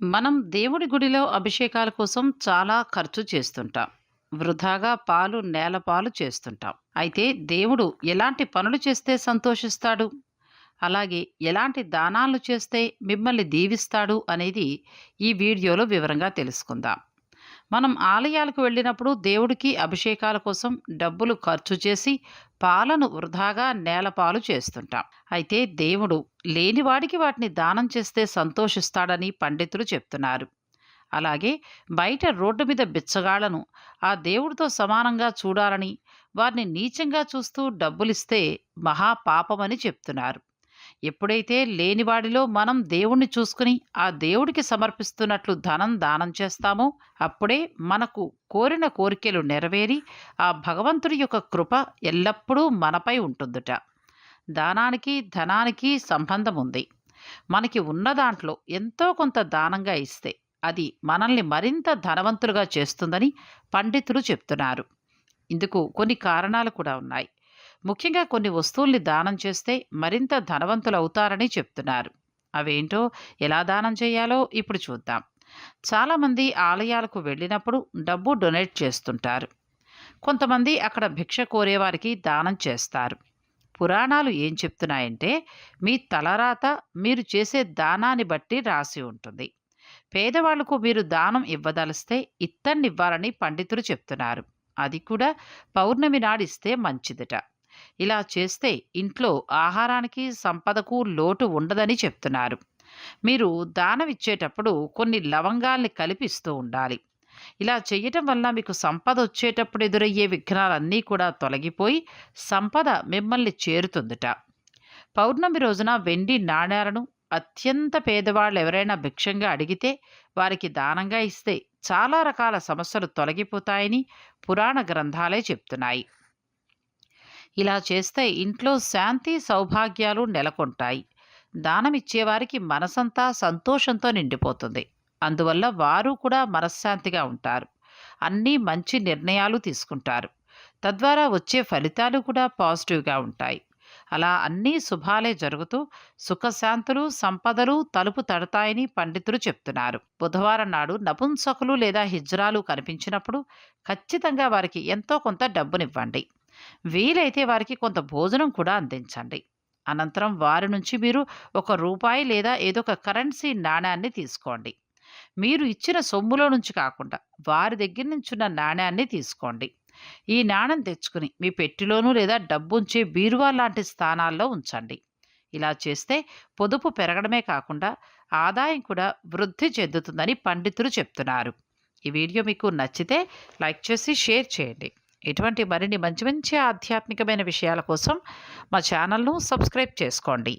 మనం దేవుడి గుడిలో అభిషేకాల కోసం చాలా ఖర్చు చేస్తుంటాం. వృధాగా పాలు, నేలపాలు చేస్తుంటాం. అయితే దేవుడు ఎలాంటి పనులు చేస్తే సంతోషిస్తాడు? అలాగే ఎలాంటి దానాలు చేస్తే మిమ్మల్ని దీవిస్తాడు అనేది ఈ వీడియోలో వివరంగా తెలుసుకుందాం. మనం ఆలయాలకు వెళ్ళినప్పుడు దేవుడికి అభిషేకాల కోసం డబ్బులు ఖర్చు చేసి పాలను వృధాగా నేలపాలు చేస్తుంటాం. అయితే దేవుడు లేనివాడికి వాటిని దానం చేస్తే సంతోషిస్తాడని పండితులు చెప్తున్నారు. అలాగే బయట రోడ్డు మీద బిచ్చగాళ్ళను ఆ దేవుడితో సమానంగా చూడాలని వారిని నీచంగా చూస్తూ డబ్బులిస్తే మహాపాపమని చెప్తున్నారు. ఎప్పుడైతే లేనివాడిలో మనం దేవుణ్ణి చూసుకుని ఆ దేవుడికి సమర్పిస్తున్నట్లు ధనం దానం చేస్తామో అప్పుడే మనకు కోరిన కోరికలు నెరవేరి ఆ భగవంతుడి యొక్క కృప ఎల్లప్పుడూ మనపై ఉంటుందిట దానానికి ధనానికి సంబంధం ఉంది. మనకి ఉన్న దాంట్లో ఎంతో కొంత దానంగా ఇస్తే అది మనల్ని మరింత ధనవంతులుగా చేస్తుందని పండితులు చెప్తున్నారు. ఇందుకు కొన్ని కారణాలు కూడా ఉన్నాయి. ముఖ్యంగా కొన్ని వస్తువుల్ని దానం చేస్తే మరింత ధనవంతులవుతారని చెప్తున్నారు. అవేంటో ఎలా దానం చేయాలో ఇప్పుడు చూద్దాం. చాలామంది ఆలయాలకు వెళ్ళినప్పుడు డబ్బు డొనేట్ చేస్తుంటారు. కొంతమంది అక్కడ భిక్ష కోరేవారికి దానం చేస్తారు. పురాణాలు ఏం చెప్తున్నాయంటే మీ తలరాత మీరు చేసే దానాన్ని బట్టి రాసి ఉంటుంది. పేదవాళ్ళకు మీరు దానం ఇవ్వదలిస్తే ఇత్తన్నివ్వాలని పండితులు చెప్తున్నారు. అది కూడా పౌర్ణమి నాడిస్తే మంచిదట. ఇలా చేస్తే ఇంట్లో ఆహారానికి, సంపదకు లోటు ఉండదని చెప్తున్నారు. మీరు దానం ఇచ్చేటప్పుడు కొన్ని లవంగాల్ని కలిపిస్తూ ఉండాలి. ఇలా చేయటం వల్ల మీకు సంపద వచ్చేటప్పుడు ఎదురయ్యే విఘ్నాలన్నీ కూడా తొలగిపోయి సంపద మిమ్మల్ని చేరుతుందట. పౌర్ణమి రోజున వెండి నాణేలను అత్యంత పేదవాళ్ళు ఎవరైనా భిక్షంగా అడిగితే వారికి దానంగా ఇస్తే చాలా రకాల సమస్యలు తొలగిపోతాయని పురాణ గ్రంథాలే చెప్తున్నాయి. ఇలా చేస్తే ఇంట్లో శాంతి, సౌభాగ్యాలు నెలకొంటాయి. దానమిచ్చేవారికి మనసంతా సంతోషంతో నిండిపోతుంది. అందువల్ల వారు కూడా మనశ్శాంతిగా ఉంటారు. అన్నీ మంచి నిర్ణయాలు తీసుకుంటారు. తద్వారా వచ్చే ఫలితాలు కూడా పాజిటివ్‌గా ఉంటాయి. అలా అన్నీ శుభాలే జరుగుతూ సుఖశాంతులు, సంపదలు తలుపు తడతాయని పండితులు చెప్తున్నారు. బుధవారం నాడు నపుంసకులు లేదా హిజ్రాలు కనిపించినప్పుడు ఖచ్చితంగా వారికి ఎంతో కొంత డబ్బునివ్వండి. వీలైతే వారికి కొంత భోజనం కూడా అందించండి. అనంతరం వారి నుంచి మీరు ఒక రూపాయి లేదా ఏదో ఒక కరెన్సీ నాణ్యాన్ని తీసుకోండి. మీరు ఇచ్చిన సొమ్ములో నుంచి కాకుండా వారి దగ్గర నుంచి ఉన్న నాణ్యాన్ని తీసుకోండి. ఈ నాణెం తెచ్చుకుని మీ పెట్టిలోనూ లేదా డబ్బుంచే బీరువా లాంటి స్థానాల్లో ఉంచండి. ఇలా చేస్తే పొదుపు పెరగడమే కాకుండా ఆదాయం కూడా వృద్ధి చెందుతుందని పండితులు చెప్తున్నారు. ఈ వీడియో మీకు నచ్చితే లైక్ చేసి షేర్ చేయండి. ఇటువంటి మరిన్ని మంచి మంచి ఆధ్యాత్మికమైన విషయాల కోసం మా ఛానల్‌ను సబ్స్క్రైబ్ చేసుకోండి.